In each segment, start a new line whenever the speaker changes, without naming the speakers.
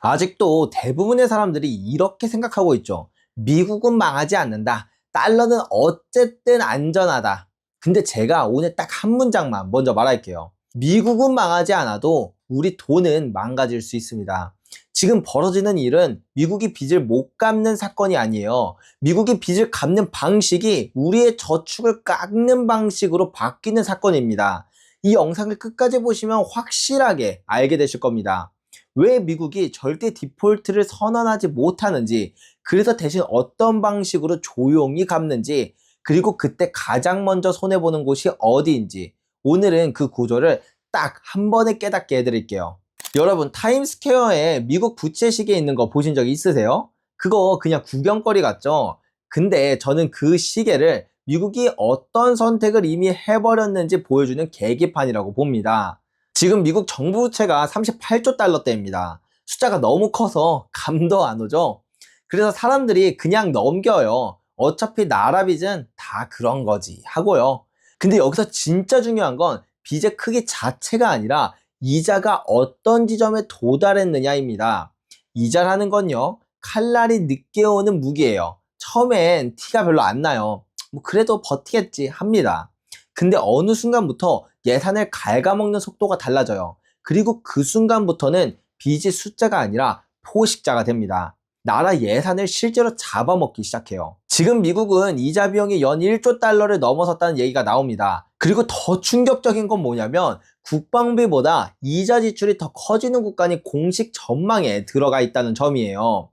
아직도 대부분의 사람들이 이렇게 생각하고 있죠. 미국은 망하지 않는다. 달러는 어쨌든 안전하다. 근데 제가 오늘 딱 한 문장만 먼저 말할게요. 미국은 망하지 않아도 우리 돈은 망가질 수 있습니다. 지금 벌어지는 일은 미국이 빚을 못 갚는 사건이 아니에요. 미국이 빚을 갚는 방식이 우리의 저축을 깎는 방식으로 바뀌는 사건입니다. 이 영상을 끝까지 보시면 확실하게 알게 되실 겁니다. 왜 미국이 절대 디폴트를 선언하지 못하는지, 그래서 대신 어떤 방식으로 조용히 갚는지, 그리고 그때 가장 먼저 손해보는 곳이 어디인지, 오늘은 그 구조를 딱 한 번에 깨닫게 해드릴게요. 여러분, 타임스퀘어에 미국 부채 시계 있는 거 보신 적 있으세요? 그거 그냥 구경거리 같죠? 근데 저는 그 시계를 미국이 어떤 선택을 이미 해버렸는지 보여주는 계기판이라고 봅니다. 지금 미국 정부 부채가 38조 달러대입니다. 숫자가 너무 커서 감도 안 오죠? 그래서 사람들이 그냥 넘겨요. 어차피 나라 빚은 다 그런 거지 하고요. 근데 여기서 진짜 중요한 건 빚의 크기 자체가 아니라 이자가 어떤 지점에 도달했느냐입니다. 이자라는 건요, 칼날이 늦게 오는 무기예요. 처음엔 티가 별로 안 나요. 뭐 그래도 버티겠지 합니다. 근데 어느 순간부터 예산을 갉아먹는 속도가 달라져요. 그리고 그 순간부터는 빚이 숫자가 아니라 포식자가 됩니다. 나라 예산을 실제로 잡아먹기 시작해요. 지금 미국은 이자 비용이 연 1조 달러를 넘어섰다는 얘기가 나옵니다. 그리고 더 충격적인 건 뭐냐면 국방비보다 이자 지출이 더 커지는 국가니 공식 전망에 들어가 있다는 점이에요.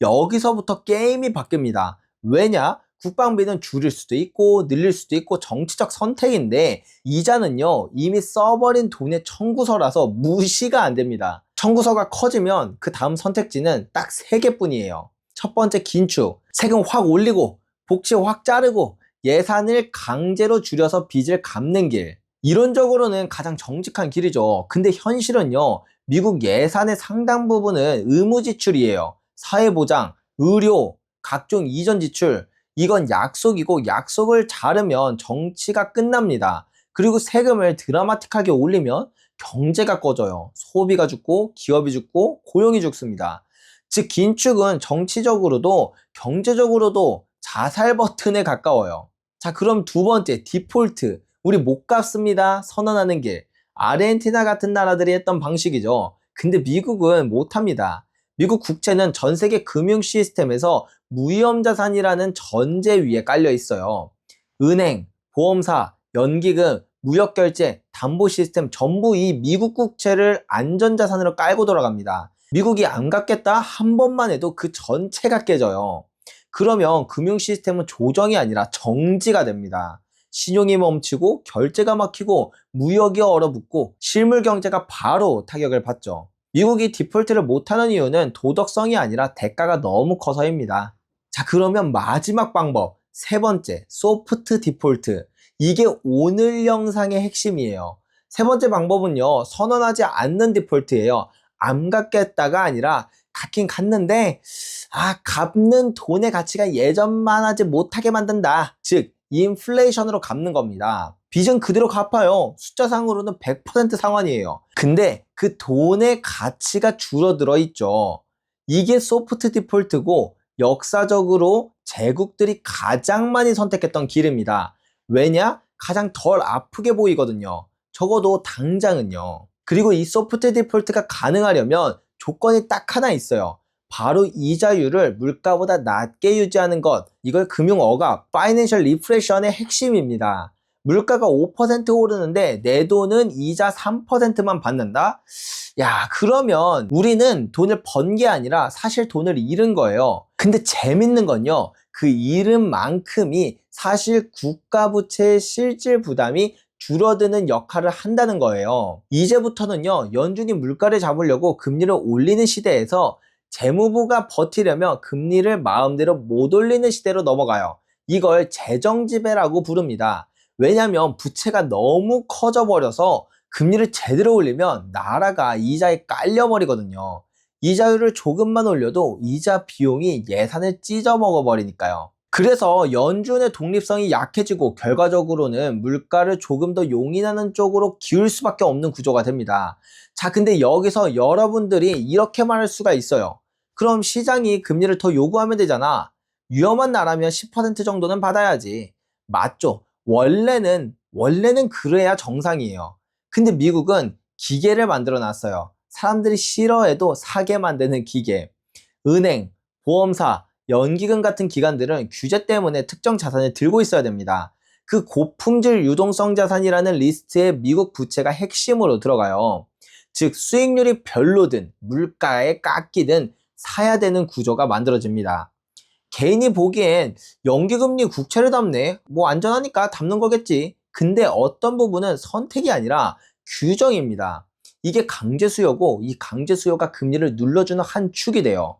여기서부터 게임이 바뀝니다. 왜냐? 국방비는 줄일 수도 있고 늘릴 수도 있고 정치적 선택인데 이자는요 이미 써버린 돈의 청구서라서 무시가 안 됩니다. 청구서가 커지면 그 다음 선택지는 딱 세 개뿐이에요. 첫 번째 긴축, 세금 확 올리고 복지 확 자르고 예산을 강제로 줄여서 빚을 갚는 길. 이론적으로는 가장 정직한 길이죠. 근데 현실은요 미국 예산의 상당 부분은 의무 지출이에요. 사회보장, 의료, 각종 이전 지출, 이건 약속이고 약속을 자르면 정치가 끝납니다. 그리고 세금을 드라마틱하게 올리면 경제가 꺼져요. 소비가 죽고 기업이 죽고 고용이 죽습니다. 즉 긴축은 정치적으로도 경제적으로도 자살 버튼에 가까워요. 자 그럼 두 번째 디폴트 우리 못 갚습니다 선언하는 길 아르헨티나 같은 나라들이 했던 방식이죠. 근데 미국은 못합니다. 미국 국채는 전 세계 금융 시스템에서 무위험 자산이라는 전제 위에 깔려 있어요. 은행, 보험사, 연기금, 무역결제, 담보 시스템 전부 이 미국 국채를 안전자산으로 깔고 돌아갑니다. 미국이 안 갚겠다 한 번만 해도 그 전체가 깨져요. 그러면 금융 시스템은 조정이 아니라 정지가 됩니다. 신용이 멈추고 결제가 막히고 무역이 얼어붙고 실물 경제가 바로 타격을 받죠. 미국이 디폴트를 못하는 이유는 도덕성이 아니라 대가가 너무 커서입니다. 자, 그러면 마지막 방법. 세 번째, 소프트 디폴트. 이게 오늘 영상의 핵심이에요. 세 번째 방법은요, 선언하지 않는 디폴트예요. 안 갚겠다가 아니라 갚긴 갔는데, 아, 갚는 돈의 가치가 예전만 하지 못하게 만든다. 즉, 인플레이션으로 갚는 겁니다. 빚은 그대로 갚아요. 숫자상으로는 100% 상환이에요. 근데 그 돈의 가치가 줄어들어 있죠. 이게 소프트 디폴트고 역사적으로 제국들이 가장 많이 선택했던 길입니다. 왜냐? 가장 덜 아프게 보이거든요. 적어도 당장은요. 그리고 이 소프트 디폴트가 가능하려면 조건이 딱 하나 있어요. 바로 이자율을 물가보다 낮게 유지하는 것. 이걸 금융 억압, 파이낸셜 리프레션의 핵심입니다. 물가가 5% 오르는데 내 돈은 이자 3%만 받는다? 야, 그러면 우리는 돈을 번 게 아니라 사실 돈을 잃은 거예요. 근데 재밌는 건요. 그 잃은 만큼이 사실 국가 부채의 실질 부담이 줄어드는 역할을 한다는 거예요. 이제부터는요, 연준이 물가를 잡으려고 금리를 올리는 시대에서 재무부가 버티려면 금리를 마음대로 못 올리는 시대로 넘어가요. 이걸 재정지배라고 부릅니다. 왜냐면 부채가 너무 커져 버려서 금리를 제대로 올리면 나라가 이자에 깔려 버리거든요. 이자율을 조금만 올려도 이자 비용이 예산을 찢어 먹어 버리니까요. 그래서 연준의 독립성이 약해지고 결과적으로는 물가를 조금 더 용인하는 쪽으로 기울 수밖에 없는 구조가 됩니다. 자, 근데 여기서 여러분들이 이렇게 말할 수가 있어요. 그럼 시장이 금리를 더 요구하면 되잖아. 위험한 나라면 10% 정도는 받아야지. 맞죠? 원래는, 원래는 그래야 정상이에요. 근데 미국은 기계를 만들어 놨어요. 사람들이 싫어해도 사게 만드는 기계. 은행, 보험사, 연기금 같은 기관들은 규제 때문에 특정 자산을 들고 있어야 됩니다. 그 고품질 유동성 자산이라는 리스트에 미국 부채가 핵심으로 들어가요. 즉 수익률이 별로든 물가에 깎이든 사야 되는 구조가 만들어집니다. 개인이 보기엔 연기금리 국채를 담네 뭐 안전하니까 담는 거겠지. 근데 어떤 부분은 선택이 아니라 규정입니다. 이게 강제 수요고 이 강제 수요가 금리를 눌러주는 한 축이 돼요.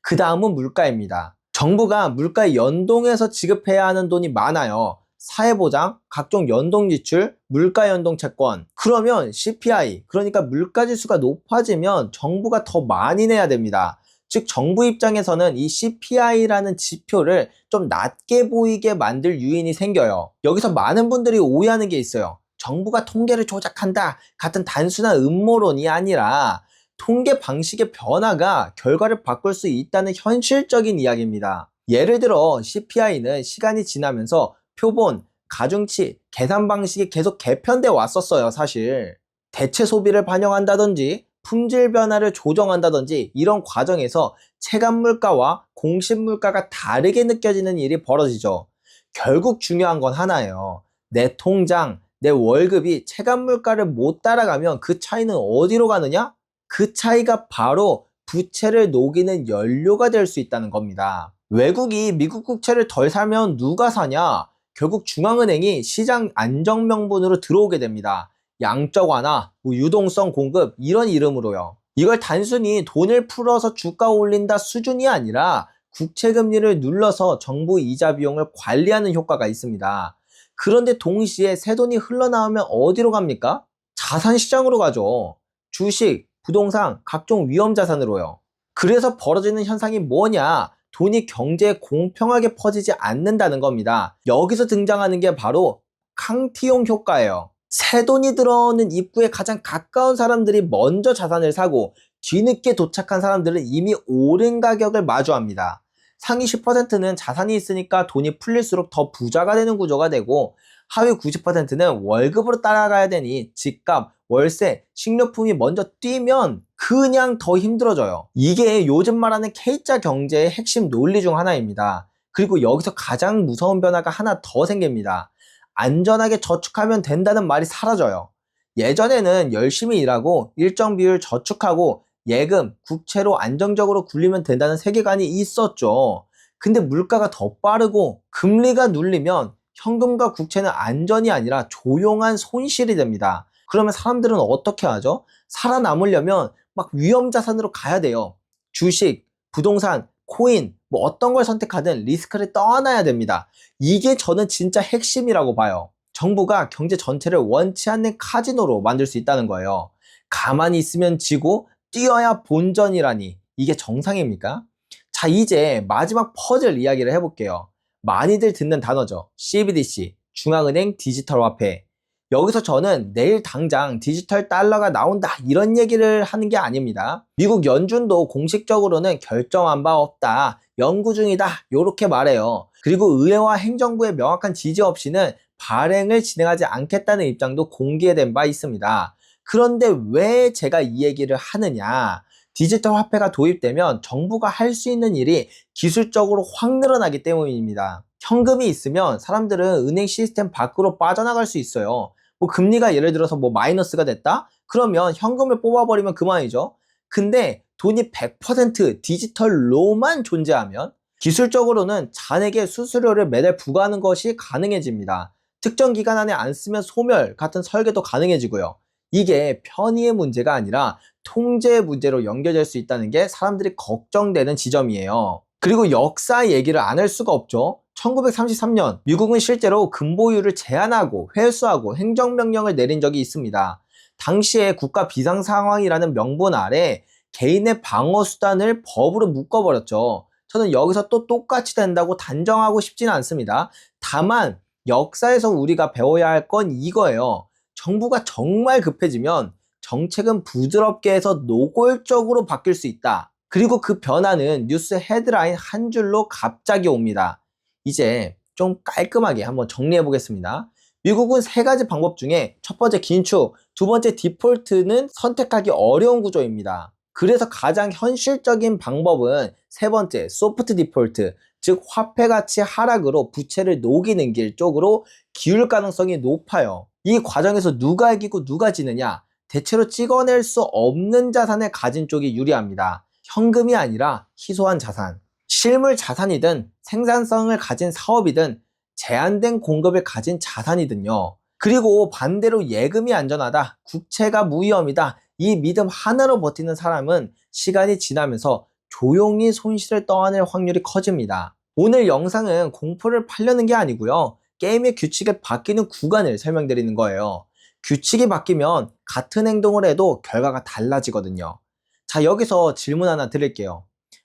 그 다음은 물가입니다. 정부가 물가에 연동해서 지급해야 하는 돈이 많아요. 사회보장, 각종 연동지출, 물가연동채권. 그러면 CPI, 그러니까 물가지수가 높아지면 정부가 더 많이 내야 됩니다. 즉 정부 입장에서는 이 CPI라는 지표를 좀 낮게 보이게 만들 유인이 생겨요. 여기서 많은 분들이 오해하는 게 있어요. 정부가 통계를 조작한다 같은 단순한 음모론이 아니라 통계 방식의 변화가 결과를 바꿀 수 있다는 현실적인 이야기입니다. 예를 들어 CPI는 시간이 지나면서 표본, 가중치, 계산 방식이 계속 개편돼 왔었어요, 사실. 대체 소비를 반영한다든지 품질 변화를 조정한다든지 이런 과정에서 체감 물가와 공식 물가가 다르게 느껴지는 일이 벌어지죠. 결국 중요한 건 하나예요. 내 통장, 내 월급이 체감 물가를 못 따라가면 그 차이는 어디로 가느냐? 그 차이가 바로 부채를 녹이는 연료가 될 수 있다는 겁니다. 외국이 미국 국채를 덜 사면 누가 사냐? 결국 중앙은행이 시장 안정 명분으로 들어오게 됩니다. 양적 완화, 뭐 유동성 공급 이런 이름으로요. 이걸 단순히 돈을 풀어서 주가 올린다 수준이 아니라 국채 금리를 눌러서 정부 이자 비용을 관리하는 효과가 있습니다. 그런데 동시에 새 돈이 흘러나오면 어디로 갑니까? 자산 시장으로 가죠. 주식, 부동산, 각종 위험 자산으로요. 그래서 벌어지는 현상이 뭐냐? 돈이 경제에 공평하게 퍼지지 않는다는 겁니다. 여기서 등장하는 게 바로 캉티용 효과예요. 새 돈이 들어오는 입구에 가장 가까운 사람들이 먼저 자산을 사고 뒤늦게 도착한 사람들은 이미 오른 가격을 마주합니다. 상위 10%는 자산이 있으니까 돈이 풀릴수록 더 부자가 되는 구조가 되고 하위 90%는 월급으로 따라가야 되니 집값, 월세, 식료품이 먼저 뛰면 그냥 더 힘들어져요. 이게 요즘 말하는 K자 경제의 핵심 논리 중 하나입니다. 그리고 여기서 가장 무서운 변화가 하나 더 생깁니다. 안전하게 저축하면 된다는 말이 사라져요. 예전에는 열심히 일하고 일정 비율 저축하고 예금, 국채로 안정적으로 굴리면 된다는 세계관이 있었죠. 근데 물가가 더 빠르고 금리가 눌리면 현금과 국채는 안전이 아니라 조용한 손실이 됩니다. 그러면 사람들은 어떻게 하죠? 살아남으려면 막 위험 자산으로 가야 돼요. 주식, 부동산, 코인, 뭐 어떤 걸 선택하든 리스크를 떠안아야 됩니다. 이게 저는 진짜 핵심이라고 봐요. 정부가 경제 전체를 원치 않는 카지노로 만들 수 있다는 거예요. 가만히 있으면 지고 뛰어야 본전이라니 이게 정상입니까? 자 이제 마지막 퍼즐 이야기를 해볼게요. 많이들 듣는 단어죠. CBDC, 중앙은행 디지털 화폐. 여기서 저는 내일 당장 디지털 달러가 나온다 이런 얘기를 하는 게 아닙니다. 미국 연준도 공식적으로는 결정한 바 없다. 연구 중이다. 이렇게 말해요. 그리고 의회와 행정부의 명확한 지지 없이는 발행을 진행하지 않겠다는 입장도 공개된 바 있습니다. 그런데 왜 제가 이 얘기를 하느냐? 디지털 화폐가 도입되면 정부가 할 수 있는 일이 기술적으로 확 늘어나기 때문입니다. 현금이 있으면 사람들은 은행 시스템 밖으로 빠져나갈 수 있어요. 뭐 금리가 예를 들어서 뭐 마이너스가 됐다? 그러면 현금을 뽑아버리면 그만이죠. 근데 돈이 100% 디지털로만 존재하면 기술적으로는 잔액의 수수료를 매달 부과하는 것이 가능해집니다. 특정 기간 안에 안 쓰면 소멸 같은 설계도 가능해지고요. 이게 편의의 문제가 아니라 통제의 문제로 연결될 수 있다는 게 사람들이 걱정되는 지점이에요. 그리고 역사 얘기를 안 할 수가 없죠. 1933년 미국은 실제로 금보유를 제한하고 회수하고 행정명령을 내린 적이 있습니다. 당시에 국가 비상 상황이라는 명분 아래 개인의 방어 수단을 법으로 묶어버렸죠. 저는 여기서 또 똑같이 된다고 단정하고 싶지는 않습니다. 다만 역사에서 우리가 배워야 할 건 이거예요. 정부가 정말 급해지면 정책은 부드럽게 해서 노골적으로 바뀔 수 있다. 그리고 그 변화는 뉴스 헤드라인 한 줄로 갑자기 옵니다. 이제 좀 깔끔하게 한번 정리해 보겠습니다. 미국은 세 가지 방법 중에 첫 번째 긴축, 두 번째 디폴트는 선택하기 어려운 구조입니다. 그래서 가장 현실적인 방법은 세 번째 소프트 디폴트, 즉 화폐 가치 하락으로 부채를 녹이는 길 쪽으로 기울 가능성이 높아요. 이 과정에서 누가 이기고 누가 지느냐? 대체로 찍어낼 수 없는 자산을 가진 쪽이 유리합니다. 현금이 아니라 희소한 자산. 실물 자산이든 생산성을 가진 사업이든 제한된 공급을 가진 자산이든요. 그리고 반대로 예금이 안전하다, 국채가 무위험이다, 이 믿음 하나로 버티는 사람은 시간이 지나면서 조용히 손실을 떠안을 확률이 커집니다. 오늘 영상은 공포를 팔려는 게 아니고요. 게임의 규칙이 바뀌는 구간을 설명드리는 거예요. 규칙이 바뀌면 같은 행동을 해도 결과가 달라지거든요. 자, 여기서 질문 하나 드릴게요.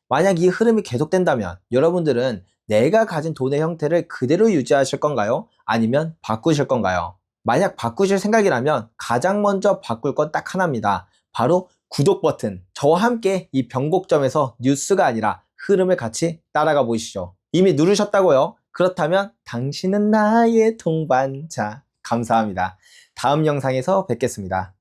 만약 이 흐름이 계속된다면 여러분들은 내가 가진 돈의 형태를 그대로 유지하실 건가요? 아니면 바꾸실 건가요? 만약 바꾸실 생각이라면 가장 먼저 바꿀 건 딱 하나입니다. 바로 구독 버튼. 저와 함께 이 변곡점에서 뉴스가 아니라 흐름을 같이 따라가 보시죠. 이미 누르셨다고요? 그렇다면 당신은 나의 동반자. 감사합니다. 다음 영상에서 뵙겠습니다.